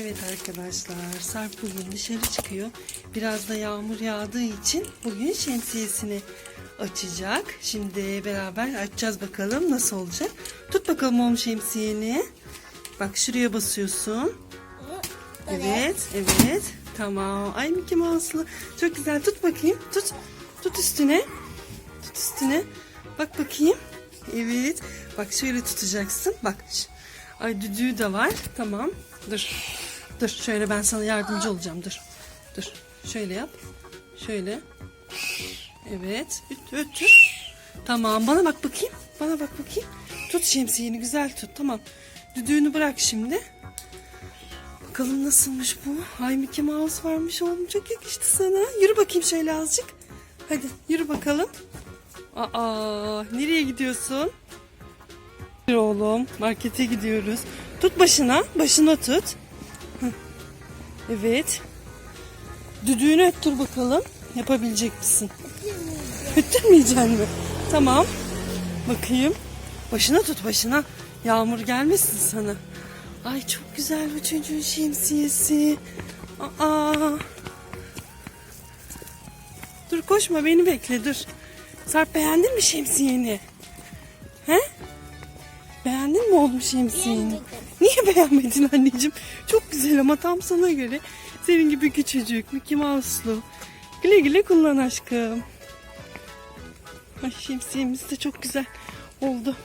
Evet arkadaşlar Sarp bugün dışarı çıkıyor. Biraz da yağmur yağdığı için bugün şemsiyesini açacak. Şimdi beraber açacağız bakalım nasıl olacak. Tut bakalım oğlum şemsiyeni. Bak şuraya basıyorsun. Evet, evet. Tamam. Ay Mickey Mouse'lu. Çok güzel. Tut bakayım. Tut. Tut üstüne. Tut üstüne. Bak bakayım. Evet. Bak şöyle tutacaksın. Bak. Ay düdüğü de var. Tamam. Dur. Dur. Şöyle ben sana yardımcı olacağım. Dur. Dur. Şöyle yap. Şöyle. Evet. Üt, üt, üt. Tamam. Bana bak bakayım. Bana bak bakayım. Tut şemsiyeni güzel tut. Tamam. Düdüğünü bırak şimdi. Bakalım nasılmış bu? Ay Mickey Mouse varmış oğlum çok yakıştı sana. Yürü bakayım şöyle azıcık. Hadi yürü bakalım. Aa nereye gidiyorsun? Oğlum markete gidiyoruz. Tut başına başına tut. Evet. Düdüğünü öttür bakalım. Yapabilecek misin? Öttürmeyeceksin mi? Tamam. Bakayım. Başına tut başına. Yağmur gelmesin sana. Ay çok güzel bu çocuğun şemsiyesi. Aa. Dur koşma beni bekle dur. Sarp beğendin mi şemsiyeni? He? Beğendin mi oğlum şemsiyeni? Beğenmedim. Niye beğenmedin anneciğim? Çok güzel ama tam sana göre. Senin gibi küçücük Mickey Mouse'lu. Güle güle kullan aşkım. Ay şemsiyemiz de çok güzel oldu.